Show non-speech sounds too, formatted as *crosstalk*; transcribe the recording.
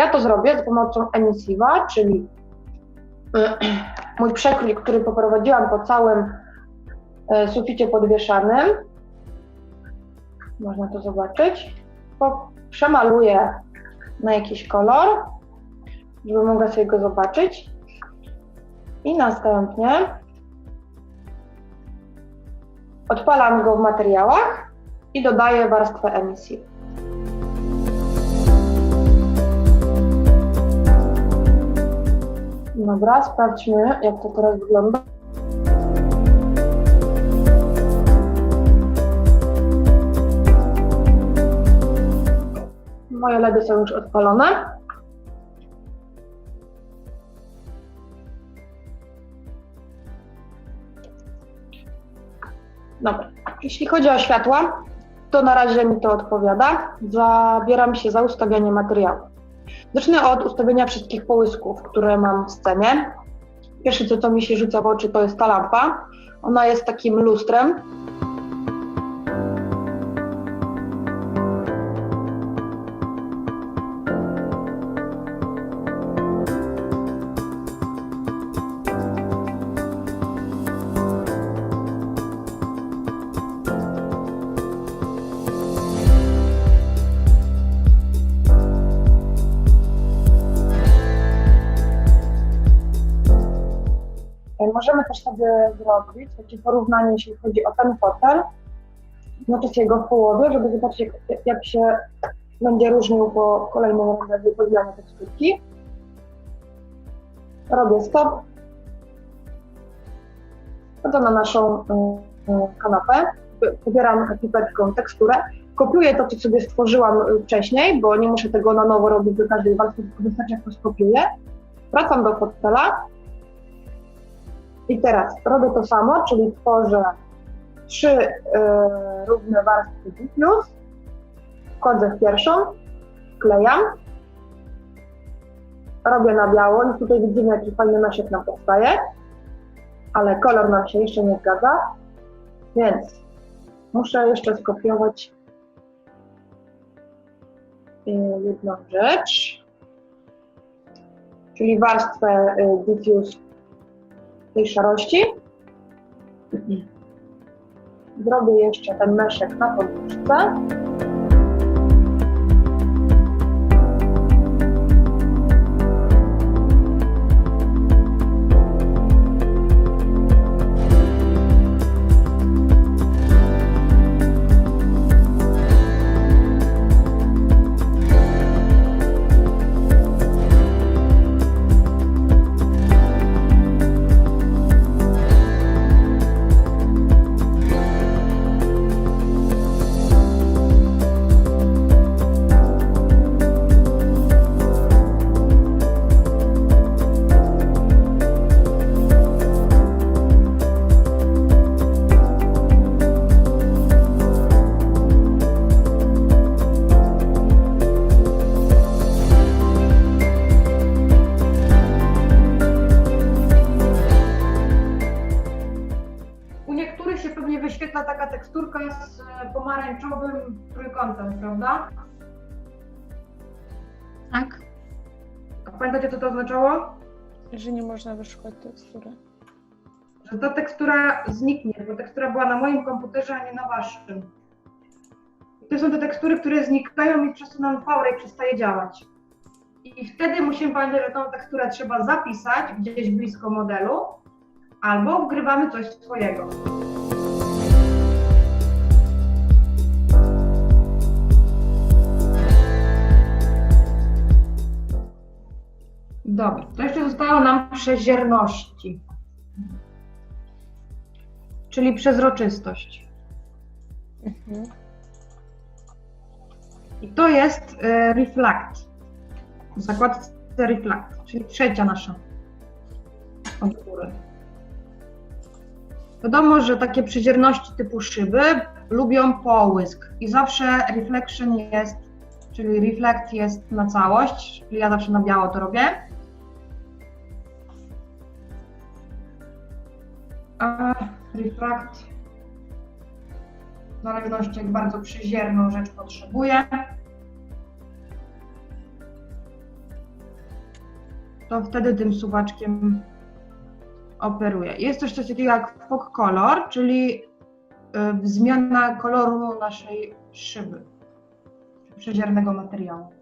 Ja to zrobię za pomocą emissiva, czyli *clears throat* mój przekrój, który poprowadziłam po całym e, suficie podwieszanym. Można to zobaczyć. Przemaluję na jakiś kolor, żeby mogła sobie go zobaczyć. I następnie odpalam go w materiałach i dodaję warstwę emisji. Dobra, sprawdźmy, jak to teraz wygląda. Moje LEDy są już odpalone. Dobra. Jeśli chodzi o światła, to na razie mi to odpowiada. Zabieram się za ustawianie materiału. Zacznę od ustawienia wszystkich połysków, które mam w scenie. Pierwsze, co, mi się rzuca w oczy, to jest ta lampa. Ona jest takim lustrem. Możemy też sobie zrobić takie porównanie, jeśli chodzi o ten fotel, znaczy jego w połowie, żeby zobaczyć, jak, jak się będzie różnił po kolejnym podmianie teksturki. Robię stop. Wchodzę na naszą y, y, kanapę, pobieram pipetką teksturę, kopiuję to, co sobie stworzyłam y, wcześniej, bo nie muszę tego na nowo robić do każdej warstwy, tylko wystarczy, jak to skopiuję. Wracam do fotela, i teraz robię to samo, czyli tworzę trzy y, równe warstwy diffuse, wchodzę w pierwszą, klejam, robię na biało i tutaj widzimy, jaki fajny nasiek nam powstaje, ale kolor nam się jeszcze nie zgadza, więc muszę jeszcze skopiować y, jedną rzecz, czyli warstwę y, diffuse tej szarości. Zrobię jeszcze ten meszek na podróżce. Z e, pomarańczowym trójkątem, prawda? Tak. A pamiętacie, co to oznaczało? Że nie można wyszukać tekstury. Że ta tekstura zniknie, bo tekstura była na moim komputerze, a nie na waszym. I to są te tekstury, które znikają i przez to nam przestaje działać. I wtedy musimy pamiętać, że tą teksturę trzeba zapisać gdzieś blisko modelu, albo wgrywamy coś swojego. Dobra, to jeszcze zostało nam przezierności, czyli przezroczystość. Mhm. I to jest e, reflect. W zakładce reflect, czyli trzecia nasza od góry. Wiadomo, że takie przyzierności typu szyby lubią połysk i zawsze reflection jest, czyli reflect jest na całość, czyli ja zawsze na biało to robię. W zależności jak bardzo przyzierną rzecz potrzebuję. to wtedy tym suwaczkiem operuję. Jest też coś takiego jak fog color, czyli y, zmiana koloru naszej szyby, przeziernego materiału.